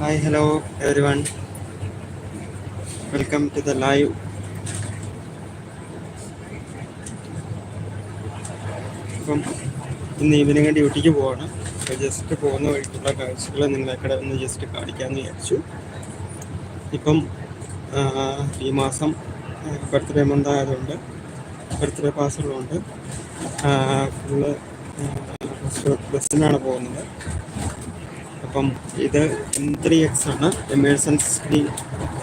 Hi hello everyone welcome to the live ഇപ്പം ഇന്ന് evening ഡ്യൂട്ടിക്ക് പോവാണ്. അപ്പോൾ ജസ്റ്റ് പോകുന്ന വഴിക്കുള്ള കാഴ്ചകൾ നിങ്ങളെക്കടെ ഒന്ന് ജസ്റ്റ് കാണിക്കാമെന്ന് വിചാരിച്ചു. ഇപ്പം ഈ മാസം ബർത്ത്ഡേ മന്ത് ആയതുകൊണ്ട് ബർത്ത്ഡേ പാസുകളുണ്ട് ഫുള്ള് ബസ്സിനാണ് പോകുന്നത്. അപ്പം ഇത് എം ത്രീ എക്സ് ആണ്. എമേഴ്സൺ സ്ക്രീൻ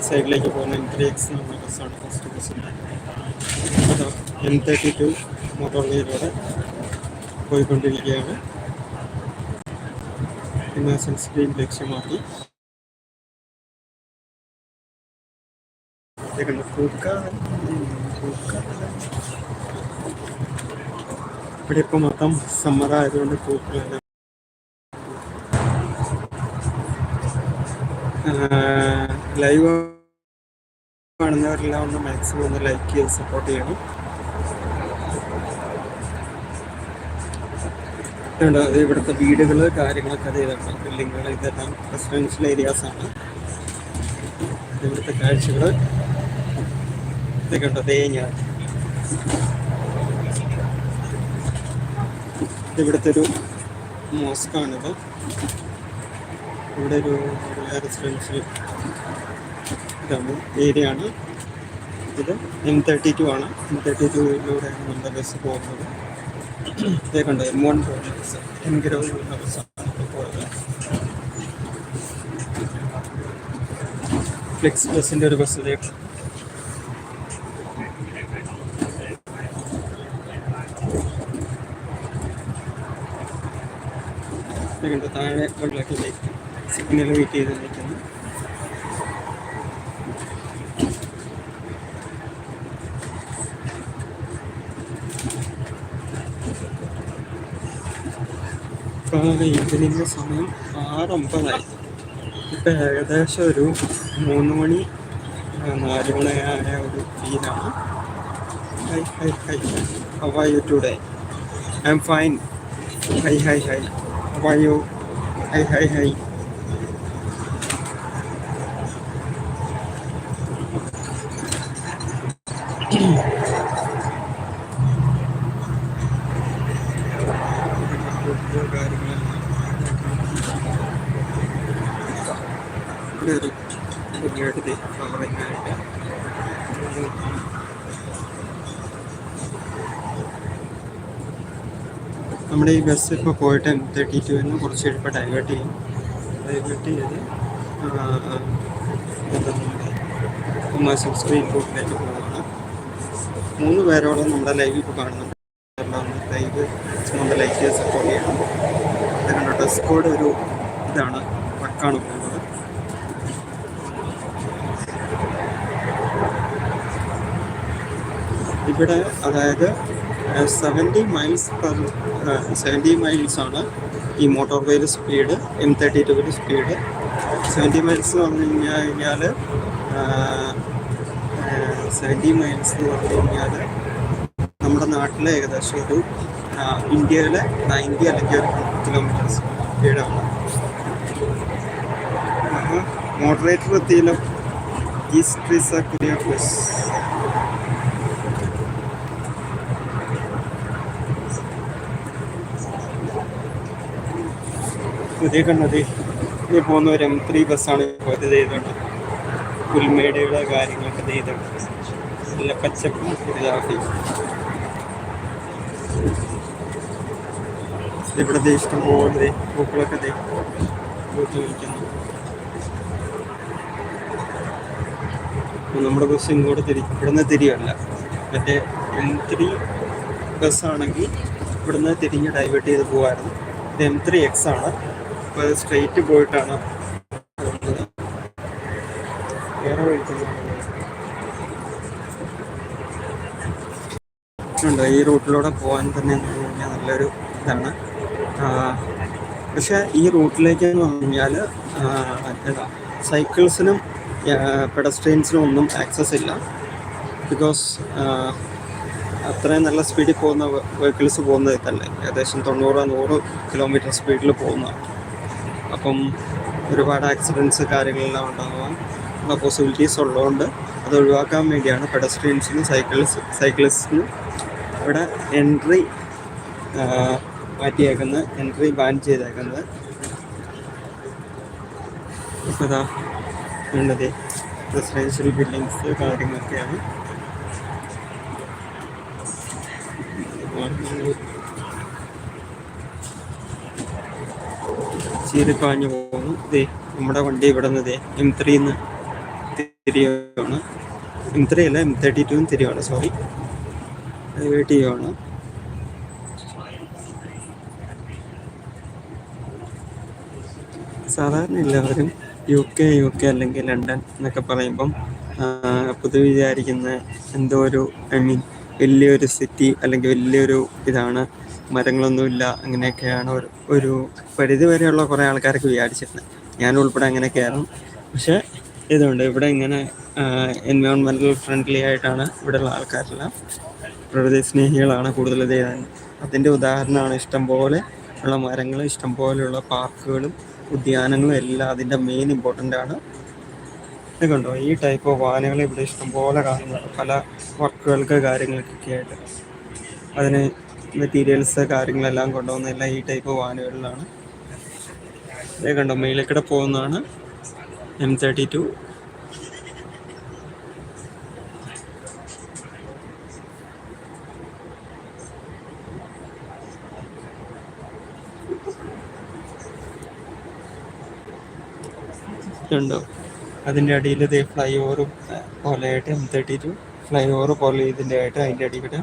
സൈഡിലേക്ക് പോകുന്ന എം ത്രീ എക്സ് എന്ന ബസ്സാണ് ഫസ്റ്റ് ബസ്സിന്റെ എം തേർട്ടി ടു മോട്ടോർവേയിലൂടെ പോയിക്കൊണ്ടിരിക്കുകയാണ്. ഇന്ന് സൺസ്ക്രീൻ ലക്ഷ്യമാക്കി. ഇവിടെ ഇപ്പം മൊത്തം സമ്മർ ആയതുകൊണ്ട് പൂക്കളെല്ലാം ലൈവ് കാണുന്നവരെല്ലാം ഒന്ന് മാക്സിമം ഒന്ന് ലൈക്ക് ചെയ്ത് സപ്പോർട്ട് ചെയ്യണം. ഇതുണ്ട്. ഇവിടുത്തെ വീടുകൾ കാര്യങ്ങളൊക്കെ അത് ബിൽഡിങ്ങുകൾ ഇതെല്ലാം റെസിഡൻഷ്യൽ ഏരിയാസ് ആണ്. ഇവിടുത്തെ കാഴ്ചകൾ ഇതൊക്കെ ഉണ്ട് തേങ്ങ ഇവിടുത്തെ ഒരു മോസ്കാണിത് ഇവിടെ ഒരു റെസിഡൻഷ്യൽ ഏരിയ ആണ്. ഇത് എം തേർട്ടി ടു ആണ്. എം തേർട്ടി ടുയിലൂടെയാണ് നമ്മുടെ ബസ് പോകുന്നത്. ഇതേ കണ്ടോ M one projects bus M ഗ്രൗണ്ടിലുള്ള ബസ്സാണ് ഇപ്പോൾ പോയത് ഫ്ലെക്സ് ബസ്സിന്റെ ഒരു ബസ് ഇതേ കണ്ടോ. താഴെ വെള്ളത്തിലേക്ക് സിഗ്നൽ വെയിറ്റ് ചെയ്ത് നിൽക്കുന്നു ഇപ്പോൾ ഈവനിങ് സമയം ആറ് ഒമ്പതായി ഇപ്പം ഏകദേശം ഒരു മൂന്ന് മണി നാല് മണിയായ ഒരു ഫീലാണ് hi hi hi how. Are you today I'm fine hi hi hi. How are you hi hi hi വേണ്ടിയിട്ട് നമ്മുടെ ഈ ബസ് ഇപ്പോൾ പോയിട്ട് എം തേർട്ടി എന്ന് കുറച്ച് കഴിയുമ്പോൾ ഡൈവേർട്ട് ചെയ്യും. ഡൈവേർട്ട് ചെയ്ത് കൊമേഴ്സ്യൽ സ്ട്രീറ്റ് റൂട്ടിലേക്ക് പോകുന്നതാണ് മൂന്ന് പേരോളം നമ്മുടെ ലൈവ് ഇപ്പോൾ കാണുന്നുണ്ട്. ലൈവ് നമ്മുടെ ലൈറ്റ് സപ്പോർട്ട് ചെയ്യണം. അതുകൊണ്ട് കണ്ടോ? ഡ്രസ് കോഡ് ഒരു ഇതാണ്. ട്രക്കാണ് പോകുന്നത് ഇവിടെ അതായത് seventy miles per seventy miles ആണ് ഈ motorway speed M thirty ടുവിന്റെ സ്പീഡ് സെവന്റി മൈൽസ് എന്ന് പറഞ്ഞു കഴിഞ്ഞാൽ കഴിഞ്ഞാൽ സെവന്റി മൈൽസ് എന്ന് പറഞ്ഞു കഴിഞ്ഞാൽ നമ്മുടെ നാട്ടിലെ ഏകദേശം ഒരു ഇന്ത്യയിലെ നയന്റി അല്ലെങ്കിൽ ഒരു കിലോമീറ്റർ സ്പീഡാണ് മോഡറേറ്റർ എത്തിയല്ലോ. ഈസ്റ്റ് ട്രീസ കുര്യാക്കോസ് പുതിയ കണ്ണത് ഈ പോകുന്ന ഒരു എം ത്രീ ബസ്സാണ് പോയത് ഇത് ചെയ്തോണ്ട്. പുൽമേടയുടെ കാര്യങ്ങളൊക്കെ ചെയ്തുകൊണ്ട് നല്ല പച്ചപ്പും ഇതാക്കി. ഇവിടെ ഇഷ്ടം ദേ പൂക്കളൊക്കെ ദേ നമ്മുടെ ബസ് ഇങ്ങോട്ട് തിരി ഇവിടുന്ന് തിരിയല്ല. മറ്റേ എം ത്രീ ബസ്സാണെങ്കിൽ ഇവിടുന്ന് തിരിഞ്ഞ് ഡൈവേർട്ട് ചെയ്ത് പോകുമായിരുന്നു ഇത് എം ത്രീ എക്സ് ആണ്. അപ്പോൾ സ്ട്രെയിറ്റ് പോയിട്ടാണ്. ഈ റൂട്ടിലൂടെ പോകാൻ തന്നെ എന്ന് പറഞ്ഞു കഴിഞ്ഞാൽ നല്ലൊരു ഇതാണ്. പക്ഷേ ഈ റൂട്ടിലേക്ക് എന്ന് പറഞ്ഞു കഴിഞ്ഞാൽ സൈക്കിൾസിനും പെഡസ്ട്രെയിൻസിനും ഒന്നും ആക്സസ് ഇല്ല. ബിക്കോസ് അത്രയും നല്ല സ്പീഡിൽ പോകുന്ന വെഹിക്കിൾസ് പോകുന്നത് ഇതല്ലേ. ഏകദേശം തൊണ്ണൂറ് നൂറ് കിലോമീറ്റർ സ്പീഡിൽ പോകുന്ന അപ്പം ഒരുപാട് ആക്സിഡൻസ് കാര്യങ്ങളെല്ലാം ഉണ്ടാകാൻ ഉള്ള പോസിബിലിറ്റീസ് ഉള്ളതുകൊണ്ട് അത് ഒഴിവാക്കാൻ വേണ്ടിയാണ് പെഡസ്ട്രിയൻസിനും സൈക്കിൾസ് സൈക്കിളിസ്റ്റിനും ഇവിടെ എൻട്രി മാറ്റിയേക്കുന്നത് എൻട്രി ബാൻ ചെയ്തേക്കുന്നത്. ഇപ്പോൾ വേണ്ടത് റെസിഡൻഷ്യൽ ബിൽഡിങ്സ് കാര്യങ്ങളൊക്കെയാണ്. ചീറിപ്പാഞ്ഞു പോകുന്നു ഇതേ നമ്മുടെ വണ്ടി ഇവിടെ നിന്ന് ഇതേ എം ത്രീന്ന് തിരിയാണ് എം ത്രീ അല്ല എം തേർട്ടി ടു തിരിയാണ് സോറി വെയിറ്റ് ചെയ്യുവാണ് സാധാരണ എല്ലാവരും യു കെ യു കെ അല്ലെങ്കിൽ ലണ്ടൻ എന്നൊക്കെ പറയുമ്പം പൊതുവെ വിചാരിക്കുന്ന എന്തോ ഒരു ഐ മീൻ വലിയൊരു സിറ്റി അല്ലെങ്കിൽ വലിയൊരു ഇതാണ് മരങ്ങളൊന്നുമില്ല അങ്ങനെയൊക്കെയാണ് ഒരു ഒരു പരിധി വരെയുള്ള കുറേ ആൾക്കാരൊക്കെ വിചാരിച്ചിരുന്നത് ഞാൻ ഉൾപ്പെടെ അങ്ങനെയൊക്കെയായിരുന്നു പക്ഷേ ഇതുണ്ട് ഇവിടെ ഇങ്ങനെ എൻവയോൺമെന്റൽ ഫ്രണ്ട്ലി ആയിട്ടാണ് ഇവിടെയുള്ള ആൾക്കാരെല്ലാം പ്രകൃതി സ്നേഹികളാണ് കൂടുതൽ ചെയ്യുന്നത് അതിന്റെ ഉദാഹരണമാണ് ഇഷ്ടംപോലെ ഉള്ള മരങ്ങൾ ഇഷ്ടംപോലെയുള്ള പാർക്കുകളും ഉദ്യാനങ്ങളും എല്ലാം അതിന്റെ മെയിൻ ഇമ്പോർട്ടന്റ് ആണ്. ഇത് കണ്ടോ? ഈ ടൈപ്പ് ഓഫ് വാഹനങ്ങൾ ഇവിടെ ഇഷ്ടംപോലെ കാണുന്നുണ്ട്. പല വർക്കുകൾക്ക് കാര്യങ്ങൾക്കൊക്കെ ആയിട്ട്. അതിന് മെറ്റീരിയൽസ് കാര്യങ്ങളെല്ലാം കൊണ്ടുപോകുന്നതെല്ലാം ഈ ടൈപ്പ് വാനുകളിലാണ്. ഇത് കണ്ടോ മേളിൽ പോകുന്നതാണ് എം തേർട്ടി ടു ണ്ടോ അതിന്റെ അടിയിൽ ഇതേ ഫ്ലൈ ഓവർ പോലെയായിട്ട് M thirty two flyover പോലെ ഇതിന്റെ ആയിട്ട് അതിന്റെ അടിയിൽ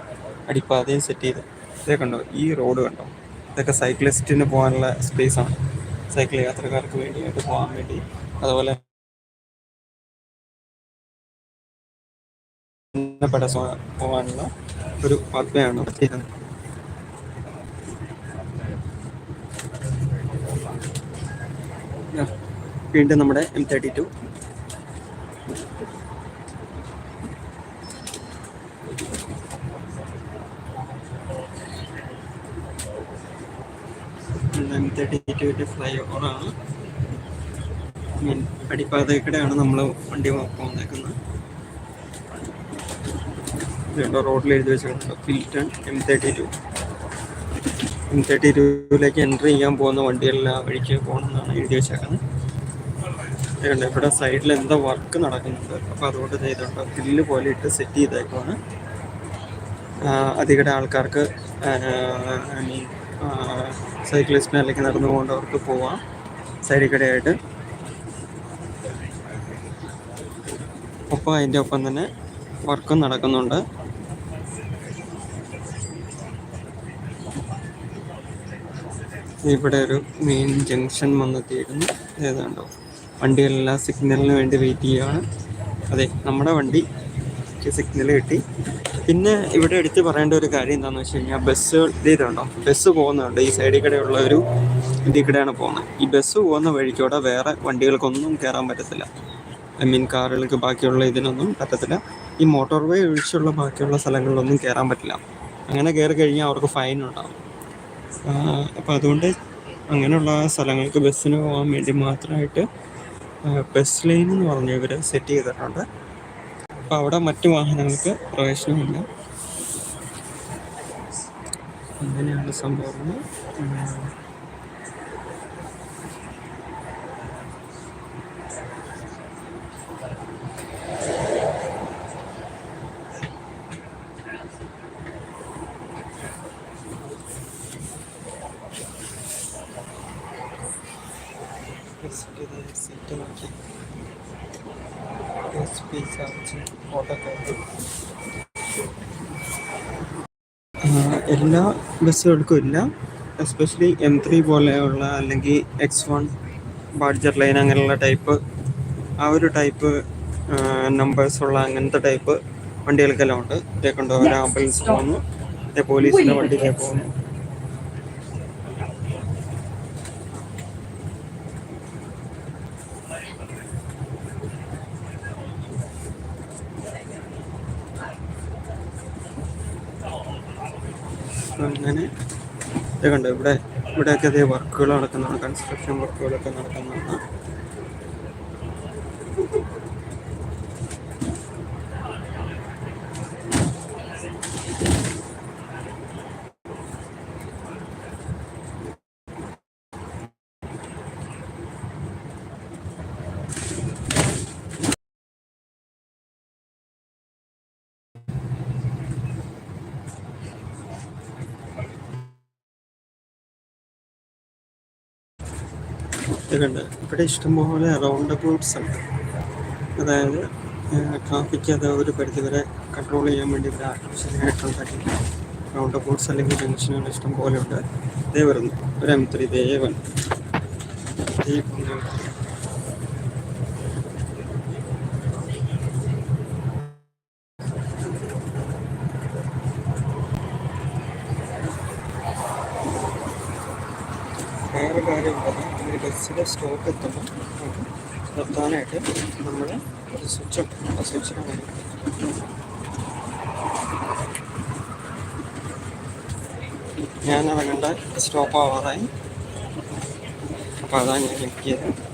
അടിപ്പാതയും സെറ്റ് ചെയ്ത് ഇതേ കണ്ടോ? ഈ റോഡ് കണ്ടോ? ഇതൊക്കെ സൈക്ലിസ്റ്റിന് പോകാനുള്ള സ്പേസ് ആണ്. സൈക്കിൾ യാത്രക്കാർക്ക് വേണ്ടിയായിട്ട് പോകാൻ വേണ്ടി. അതുപോലെ പോകാനുള്ള ഒരു പദ്ധതിയാണ് ചെയ്യുന്നത് വീണ്ടും നമ്മുടെ M thirty two M thirty ടുവിന്റെ ഫ്ലൈ ഓവറാണ് അടിപ്പാതയ്ക്കിടെയാണ് നമ്മൾ വണ്ടി പോകുന്നേക്കുന്നത് റോഡിൽ എഴുതി വെച്ചിട്ടുണ്ട് Filton M thirty two M thirty ടുവിലേക്ക് entry ചെയ്യാൻ പോകുന്ന വണ്ടികളെല്ലാം വഴിക്ക് പോകണമെന്നാണ് എഴുതി വെച്ചേക്കുന്നത്. കണ്ടോ? ഇവിടെ സൈഡിൽ എന്താ വർക്ക് നടക്കുന്നുണ്ട് അപ്പോൾ അതുകൊണ്ട് ചെയ്തുകൊണ്ട് ഫില്ല് പോലെ ഇട്ട് സെറ്റ് ചെയ്തേക്കുവാണ്. അധികം ആൾക്കാർക്ക് ഐ മീൻ സൈക്ലിസ്റ്റിന് അല്ലെങ്കിൽ നടന്നു പോകേണ്ടവർക്ക് പോവാം. സൈഡിൽ കടയായിട്ട്. ഒപ്പം അതിന്റെ ഒപ്പം തന്നെ വർക്കും നടക്കുന്നുണ്ട്. ഇവിടെ ഒരു മെയിൻ ജംഗ്ഷൻ വന്നെത്തിയിരുന്നു ഏതാണ്ടോ വണ്ടികളെല്ലാം സിഗ്നലിന് വേണ്ടി വെയിറ്റ് ചെയ്യുകയാണ്. അതെ നമ്മുടെ വണ്ടി സിഗ്നൽ കിട്ടി. പിന്നെ ഇവിടെ എടുത്ത് പറയേണ്ട ഒരു കാര്യം എന്താണെന്ന് വെച്ച് കഴിഞ്ഞാൽ ബസ്സുകൾ ഇതുണ്ടോ? ബസ് പോകുന്നുണ്ട്. ഈ സൈഡിൽ കൂടെയുള്ള ഒരു ഇതിൽ കൂടെയാണ് പോകുന്നത്. ഈ ബസ് പോകുന്ന വഴിക്കൂടെ വേറെ വണ്ടികൾക്കൊന്നും കയറാൻ പറ്റത്തില്ല. ഐ മീൻ കാറുകൾക്ക് ബാക്കിയുള്ള ഇതിനൊന്നും പറ്റത്തില്ല. ഈ മോട്ടോർ വേ ഒഴിച്ചുള്ള ബാക്കിയുള്ള സ്ഥലങ്ങളിലൊന്നും കയറാൻ പറ്റില്ല. അങ്ങനെ കയറി കഴിഞ്ഞാൽ അവർക്ക് ഫൈൻ ഉണ്ടാകും അപ്പോൾ അതുകൊണ്ട് അങ്ങനെയുള്ള സ്ഥലങ്ങൾക്ക് ബസ്സിന് പോകാൻ വേണ്ടി മാത്രമായിട്ട് ബസ് ലൈൻ എന്ന് പറഞ്ഞ് ഇവർ സെറ്റ് ചെയ്തിട്ടുണ്ട്. അപ്പോൾ അവിടെ മറ്റു വാഹനങ്ങൾക്ക് പ്രവേശനമില്ല. അങ്ങനെയാണ് സംഭവം. എല്ലാ ബസ്സുകൾക്കും ഇല്ല. എസ്പെഷ്യലി എം ത്രീ പോലെയുള്ള അല്ലെങ്കിൽ എക്സ് വൺ ബാഡ്ജർ ലൈൻ അങ്ങനെയുള്ള ടൈപ്പ് ആ ഒരു ടൈപ്പ് നമ്പേഴ്സുള്ള അങ്ങനത്തെ ടൈപ്പ് വണ്ടികൾക്കെല്ലാം ഉണ്ട്. ഇതേ ഒരു ആംബുലൻസ് പോകുന്നു പോലീസിന്റെ വണ്ടിയിലേ പോകുന്നു. അങ്ങനെ ഇത് കണ്ടോ ഇവിടെ ഇവിടെയൊക്കെ അതേ വർക്കുകൾ നടക്കുന്നതാണ്. കൺസ്ട്രക്ഷൻ വർക്കുകളൊക്കെ നടക്കുന്നതാണ്. കണ്ട് ഇവിടെ ഇഷ്ടംപോലെ റൗണ്ട് അബൌട്ട്സ് ഉണ്ട്. അതായത് ട്രാഫിക് അത് ഒരു പരിധിവരെ കൺട്രോൾ ചെയ്യാൻ വേണ്ടി ഇവിടെ ആർട്ടിഫിഷ്യലായിട്ടുണ്ടാക്കി റൗണ്ട് അബൌട്ട്സ് അല്ലെങ്കിൽ ജംഗ്ഷനുകൾ ഇഷ്ടം പോലെ ഉണ്ട്. ഇതേ വരുന്നു. ഒരു എം ത്രീ ദേവൻ വേറെ ബസ്സിലെ സ്റ്റോപ്പ് എത്തുമ്പോൾ നിർത്താനായിട്ട് നമ്മൾ ഒരു സ്വിച്ച് ഉണ്ട്. ആ സ്വിച്ചിലാണ് ഞാൻ ഇറങ്ങേണ്ട സ്റ്റോപ്പ് ആവാറായി. അപ്പോൾ അതാണ് ഞാൻ ക്ലിക്ക് ചെയ്തത്.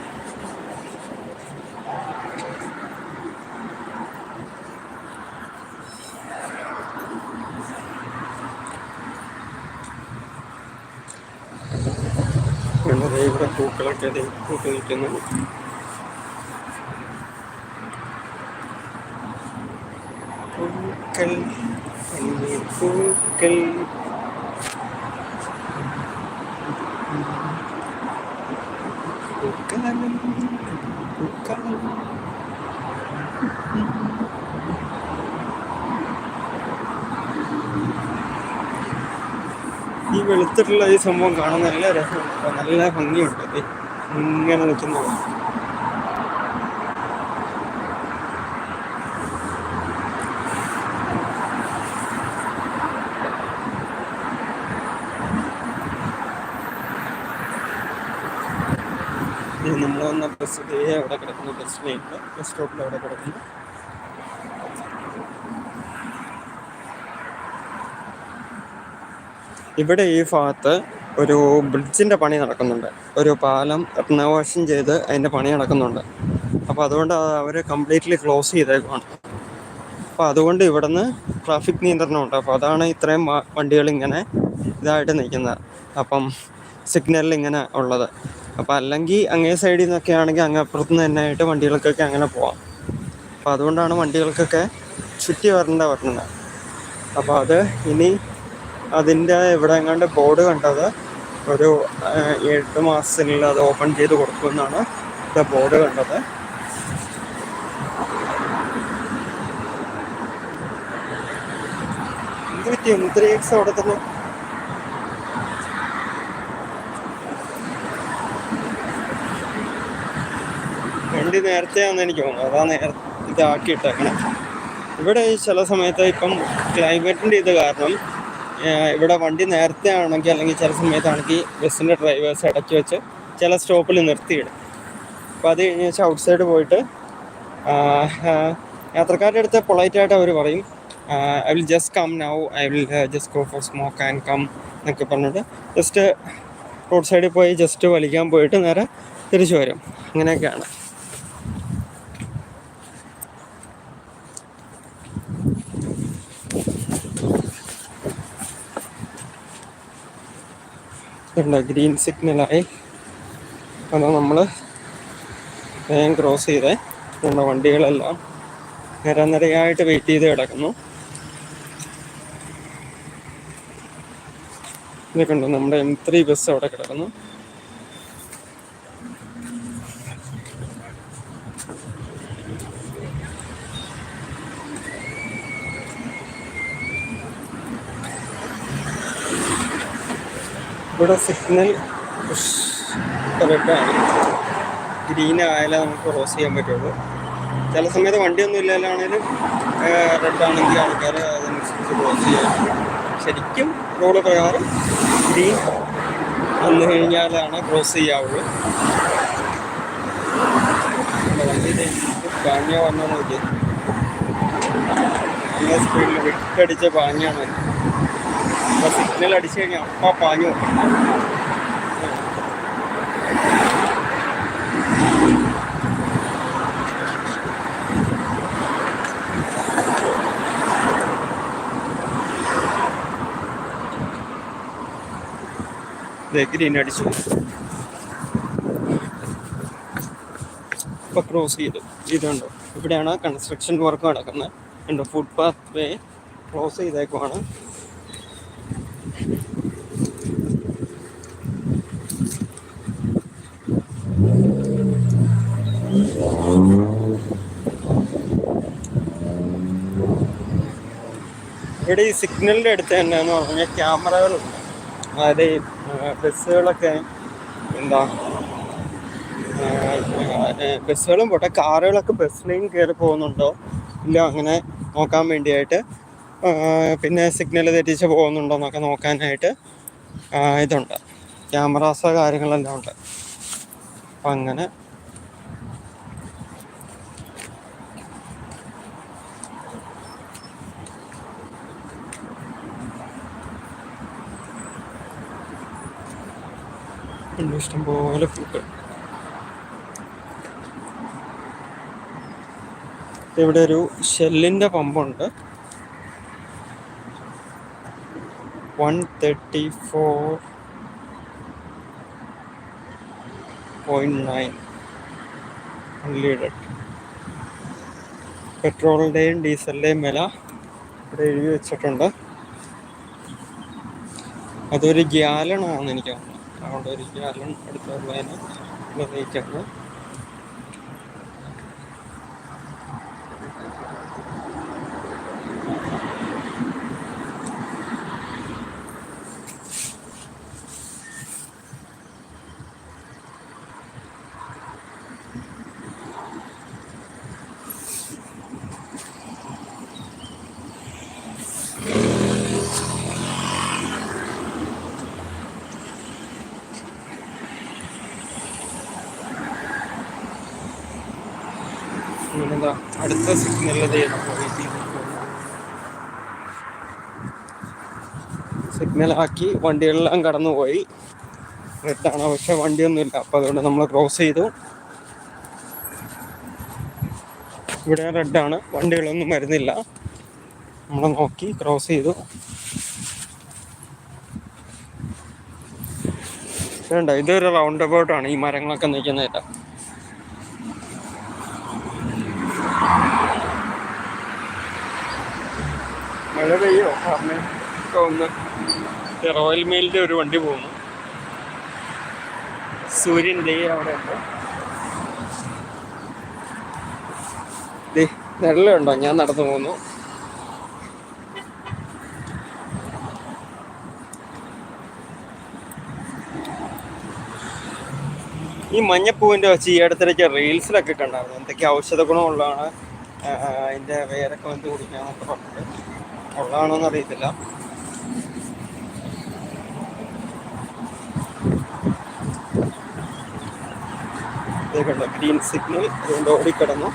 വളരെ ഇവിടെ പൂക്കളൊക്കെ പൂത്ത് നിൽക്കുന്നു. പൂക്കൾ പൂക്കൾ ഈ വെളുത്തിട്ടുള്ള ഈ സംഭവം കാണാൻ നല്ല രസമുണ്ട്. നല്ല ഭംഗിയുണ്ട്. ഇങ്ങനെ നിൽക്കുന്നത് നമ്മൾ വന്ന ബസ് അവിടെ കിടക്കുന്ന. ബസ് ലൈനിൽ ബസ് സ്റ്റോപ്പിൽ അവിടെ കിടക്കുന്നു. ഇവിടെ ഈ ഭാഗത്ത് ഒരു ബ്രിഡ്ജിന്റെ പണി നടക്കുന്നുണ്ട്. ഒരു പാലം റിനോവേഷൻ ചെയ്ത് അതിന്റെ പണി നടക്കുന്നുണ്ട്. അപ്പോൾ അതുകൊണ്ട് അവർ കംപ്ലീറ്റ്ലി ക്ലോസ് ചെയ്തേക്കുവാണ്. അപ്പോൾ അതുകൊണ്ട് ഇവിടുന്ന് ട്രാഫിക് നിയന്ത്രണമുണ്ട്. അപ്പോൾ അതാണ് ഇത്രയും വണ്ടികൾ ഇങ്ങനെ ഇതായിട്ട് നിൽക്കുന്നത്. അപ്പം സിഗ്നലിൽ ഇങ്ങനെ ഉള്ളത്. അപ്പോൾ അല്ലെങ്കിൽ അങ്ങേ സൈഡിൽ നിന്നൊക്കെ ആണെങ്കിൽ അങ്ങ് അപ്പുറത്ത് നിന്ന് തന്നെ ആയിട്ട് വണ്ടികൾക്കൊക്കെ അങ്ങനെ പോവാം. അപ്പോൾ അതുകൊണ്ടാണ് വണ്ടികൾക്കൊക്കെ ചുറ്റി വരേണ്ട വരുന്നത് അപ്പോൾ അത് ഇനി അതിന്റെ ഇവിടെ എങ്ങാണ്ട് ബോർഡ് കണ്ടത് ഒരു എട്ട് മാസത്തിനുള്ളിൽ അത് ഓപ്പൺ ചെയ്ത് കൊടുക്കുമെന്നാണ് ഇവിടെ ബോർഡ് കണ്ടത്. എന്ത് പറ്റി? ത്രീ എക്സ് അവിടെ തന്നെ. വണ്ടി എനിക്ക് തോന്നുന്നു. അതാ നേരത്തെ ഇതാക്കിയിട്ടേക്കണം. ഇവിടെ ചില സമയത്ത് ഇപ്പം ക്ലൈമറ്റിന്റെ ഇത് കാരണം ഇവിടെ വണ്ടി നേരത്തെ ആണെങ്കിൽ അല്ലെങ്കിൽ ചില സമയത്താണെങ്കിൽ ബസ്സിന്റെ ഡ്രൈവേഴ്സ് ഇടയ്ക്ക് വെച്ച് ചില സ്റ്റോപ്പിൽ നിർത്തിയിടും. അപ്പോൾ അത് കഴിഞ്ഞ് വെച്ചാൽ ഔട്ട് സൈഡ് പോയിട്ട് യാത്രക്കാരുടെ അടുത്ത് പൊളൈറ്റായിട്ട് അവർ പറയും I will just come now I will just go for smoke and come എന്നൊക്കെ പറഞ്ഞിട്ട് ജസ്റ്റ് റോഡ് സൈഡിൽ പോയി ജസ്റ്റ് വലിക്കാൻ പോയിട്ട് നേരെ തിരിച്ചു വരും. അങ്ങനെയൊക്കെയാണ്. ഉണ്ട് ഗ്രീൻ സിഗ്നലായി അത് നമ്മൾ വേഗം ക്രോസ് ചെയ്തേ. നമ്മുടെ വണ്ടികളെല്ലാം നിരനിരയായിട്ട് വെയിറ്റ് ചെയ്ത് കിടക്കുന്നു. ഇതൊക്കെ ഉണ്ട്. നമ്മുടെ എം ത്രീ ബസ് അവിടെ കിടക്കുന്നു. ഇവിടെ സിഗ്നൽ ഗ്രീൻ ആയാലേ നമുക്ക് ക്രോസ് ചെയ്യാൻ പറ്റുള്ളൂ. ചില സമയത്ത് വണ്ടിയൊന്നും ഇല്ലാലാണേലും റെഡ് ആണെങ്കിൽ ആൾക്കാർ അതനുസരിച്ച് ക്രോസ് ചെയ്യാം ശരിക്കും റോഡ് പ്രകാരം ഗ്രീൻ വന്നു കഴിഞ്ഞാലാണ് ക്രോസ് ചെയ്യാവുള്ളൂ. പാഞ്ഞ വന്നു നോക്കി സ്പീഡിൽ വിട്ടടിച്ച അപ്പൊ അപ്പ പാഞ്ഞു ഗ്രീൻ അടിച്ചു? ഇപ്പൊ ക്രോസ് ചെയ്തു. ഇതുണ്ടോ ഇവിടെയാണ് കൺസ്ട്രക്ഷൻ വർക്ക് നടക്കുന്നത്. ഉണ്ട് ഫുട്പാത്ത് വേ ക്ലോസ് ചെയ്തേക്കുവാണ്. ഇവിടെ ഈ സിഗ്നലിന്റെ അടുത്ത് തന്നെ എന്ന് പറഞ്ഞാൽ ക്യാമറകളുണ്ട് അതായത് ഈ ബസ്സുകളൊക്കെ എന്താ ബസ്സുകളും പോട്ടെ കാറുകളൊക്കെ ബസ് ലൈൻ കയറി പോകുന്നുണ്ടോ? ഇല്ല അങ്ങനെ നോക്കാൻ വേണ്ടിയായിട്ട് പിന്നെ സിഗ്നൽ തെറ്റിച്ച് പോകുന്നുണ്ടോ എന്നൊക്കെ നോക്കാനായിട്ട് ഇതുണ്ട്. ക്യാമറാസോ കാര്യങ്ങളെല്ലാം ഉണ്ട്. അപ്പം അങ്ങനെ ഉണ്ട് ഇഷ്ടംപോലെ പൂക്കൾ. ഇവിടെ ഒരു ഷെല്ലിന്റെ പമ്പുണ്ട്. One thirty four point nine പെട്രോളിന്റെയും ഡീസലിന്റെയും വില ഇവിടെ എഴുതി വെച്ചിട്ടുണ്ട്. അതൊരു ഗ്യാലണാണെന്ന് എനിക്ക് തോന്നുന്നത് അതുകൊണ്ട് ഒരു ഗ്യാലൺ എടുത്തുള്ളതിന് നിർണയിക്കാണ് അടുത്ത സിഗ്നലിൽ സിഗ്നലാക്കി വണ്ടികളെല്ലാം കടന്നുപോയി. റെഡാണ് പക്ഷെ വണ്ടിയൊന്നുമില്ല. അപ്പോൾ അതുകൊണ്ട് നമ്മൾ ക്രോസ് ചെയ്തു. ഇവിടെ റെഡാണ് വണ്ടികളൊന്നും വരുന്നില്ല. നമ്മൾ നോക്കി ക്രോസ് ചെയ്തു. വേണ്ട ഇതൊരു റൗണ്ട് അബൌട്ട് ആണ് ഈ മരങ്ങളൊക്കെ നിൽക്കുന്നില്ല മഴ പെയ്യോ? ഒക്കെ ഒന്ന് റോയൽ മെയിലിന്റെ ഒരു വണ്ടി പോകുന്നു. സൂര്യന്റെ അവിടെ ഉണ്ട്. ദേ, നിഴലുണ്ടോ? ഞാൻ നടന്നു പോകുന്നു. ഈ മഞ്ഞപ്പൂവിന്റെ വെച്ച് ഈ അടുത്തിടയ്ക്ക് റീൽസിലൊക്കെ കണ്ടായിരുന്നു. എന്തൊക്കെ ഔഷധ ഗുണമുള്ളതാണ് അതിന്റെ വേരൊക്കെ വന്ന് കുടിക്കാന്നൊക്കെ പറഞ്ഞിട്ട്. ഉള്ളതാണോന്ന് അറിയത്തില്ല. ഗ്രീൻ സിഗ്നൽ അതുകൊണ്ട് ഓടിക്കിടന്നു.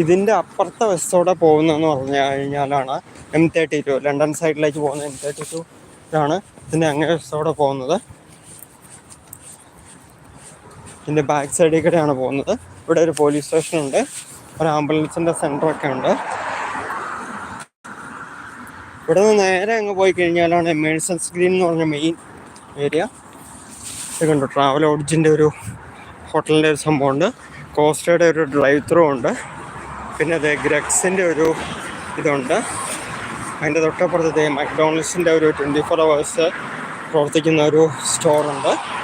ഇതിന്റെ അപ്പുറത്തെ ബസ്സോടെ പോകുന്നതെന്ന് പറഞ്ഞു കഴിഞ്ഞാലാണ് എം തേർട്ടി ടു ലണ്ടൻ സൈഡിലേക്ക് പോകുന്ന എം തേർട്ടി ടു ഇതാണ് ഇതിന്റെ അങ്ങേ ബസ്സോടെ പോകുന്നത്. ഇതിന്റെ ബാക്ക് സൈഡിൽ കൂടെയാണ് പോകുന്നത്. ഇവിടെ ഒരു പോലീസ് സ്റ്റേഷനുണ്ട്. ഒരു ആംബുലൻസിന്റെ സെന്ററൊക്കെ ഉണ്ട്. ഇവിടെ നിന്ന് നേരെ അങ്ങ് പോയി കഴിഞ്ഞാലാണ് എമേഴ്സൻസ് ഗ്രീൻ എന്ന് പറഞ്ഞ മെയിൻ ഏരിയ. ഇത് കണ്ടു? ട്രാവൽ ഓഡിജിന്റെ ഒരു ഹോട്ടലിന്റെ ഒരു സംഭവമുണ്ട്. കോസ്റ്റയുടെ ഒരു ഡ്രൈവ് ത്രൂ ഉണ്ട്. പിന്നെ അതേ ഗ്രക്സിന്റെ ഒരു ഇതുണ്ട്. അതിന്റെ തൊട്ടപ്പുറത്ത് മക്ഡോണൽസിന്റെ ഒരു ട്വന്റി ഫോർ അവേഴ്സ് പ്രവർത്തിക്കുന്ന ഒരു സ്റ്റോറുണ്ട്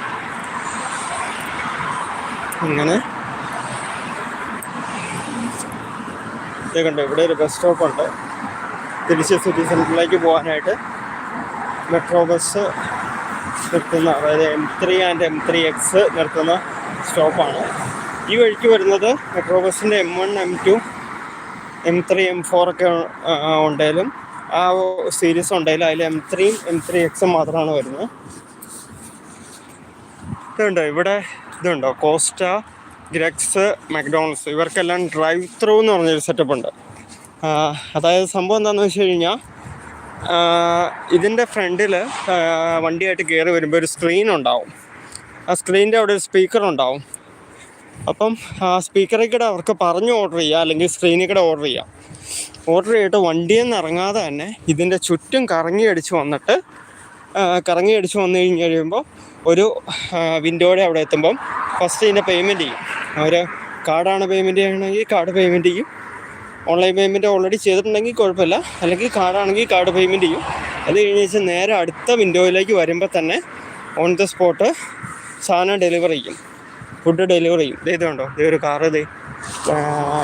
അങ്ങനെ കണ്ടോ ഇവിടെ ഒരു ബസ് സ്റ്റോപ്പ് ഉണ്ട്. തിരിച്ച് സിറ്റി സെന്ററിലേക്ക് പോകാനായിട്ട് മെട്രോ ബസ് നിർത്തുന്ന അതായത് M three and M three X നിർത്തുന്ന സ്റ്റോപ്പാണ് ഈ വഴിക്ക് വരുന്നത് മെട്രോ ബസ്സിന്റെ M one M two M three M four ഒക്കെ ഉണ്ടെങ്കിലും ആ സീരീസ് ഉണ്ടെങ്കിലും അതിൽ എം ത്രീയും എം ത്രീ എക്സും മാത്രമാണ് വരുന്നത്. ഇതുണ്ടോ ഇവിടെ ഇതുണ്ടോ? Costa Greggs McDonald's. ഇവർക്കെല്ലാം ഡ്രൈവ് ത്രൂ എന്ന് പറഞ്ഞൊരു സെറ്റപ്പ് ഉണ്ട്. അതായത് സംഭവം എന്താണെന്ന് വെച്ച് കഴിഞ്ഞാൽ ഇതിന്റെ ഫ്രണ്ടിൽ വണ്ടിയായിട്ട് കയറി വരുമ്പോൾ ഒരു സ്ക്രീൻ ഉണ്ടാവും. ആ സ്ക്രീനിന്റെ അവിടെ ഒരു സ്പീക്കർ ഉണ്ടാവും. അപ്പം ആ സ്പീക്കറിൽ കൂടെ അവർക്ക് പറഞ്ഞ് ഓർഡർ ചെയ്യാം അല്ലെങ്കിൽ സ്ക്രീനിൽ കൂടെ ഓർഡർ ചെയ്യാം. ഓർഡർ ചെയ്തിട്ട് വണ്ടിയിൽ നിന്ന് ഇറങ്ങാതെ തന്നെ ഇതിന്റെ ചുറ്റും കറങ്ങി അടിച്ച് വന്നിട്ട് കറങ്ങി അടിച്ച് വന്നു കഴിഞ്ഞ് കഴിയുമ്പോൾ ഒരു വിൻഡോയുടെ അവിടെ എത്തുമ്പം ഫസ്റ്റ് ഇതിന്റെ പേയ്മെന്റ് ചെയ്യും. അവർ കാർഡാണ് പേയ്മെന്റ് ചെയ്യണമെങ്കിൽ കാർഡ് പേയ്മെന്റ് ചെയ്യും. ഓൺലൈൻ പേയ്മെന്റ് ഓൾറെഡി ചെയ്തിട്ടുണ്ടെങ്കിൽ കുഴപ്പമില്ല. അല്ലെങ്കിൽ കാർഡാണെങ്കിൽ കാർഡ് പേയ്മെന്റ് ചെയ്യും. അത് കഴിഞ്ഞ് വെച്ചാൽ നേരെ അടുത്ത വിൻഡോയിലേക്ക് വരുമ്പോൾ തന്നെ ഓൺ ദ സ്പോട്ട് സാധനം ഡെലിവറി ചെയ്യും. ഫുഡ് ഡെലിവറി ചെയ്യും. ദേ ഇതുണ്ടോ ഇതേ ഒരു കാറ് ഇതേ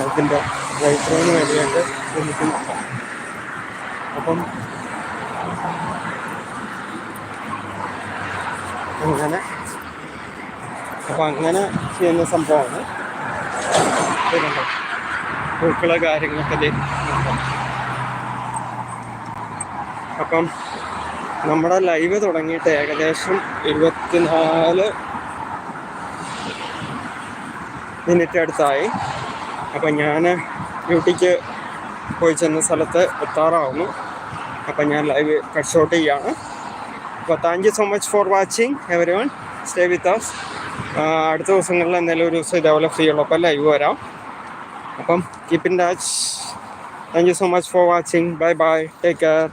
ഇതിന്റെ ഡ്രൈവറിന് വേണ്ടിയിട്ട് അപ്പം അങ്ങനെ. അപ്പം അങ്ങനെ ചെയ്യുന്ന സംഭവമാണ്. പൂക്കളെ കാര്യങ്ങളൊക്കെ അപ്പം നമ്മുടെ ലൈവ് തുടങ്ങിയിട്ട് ഏകദേശം ഇരുപത്തിനാല് മിനിറ്റ് അടുത്തായി. അപ്പം ഞാൻ ഡ്യൂട്ടിക്ക് പോയി ചെന്ന സ്ഥലത്ത് എത്താറാവുന്നു. അപ്പം ഞാൻ ലൈവ് കട്ട് ഷോട്ട് ചെയ്യാണ്. അപ്പോൾ thank you so much for watching everyone stay with us അടുത്ത ദിവസങ്ങളിൽ എന്തെങ്കിലും ഒരു ദിവസം ഇതേപോലെ ഫ്രീ ഉള്ളപ്പോൾ ലൈവ് വരാം. അപ്പം keep in touch thank you so much for watching bye bye take care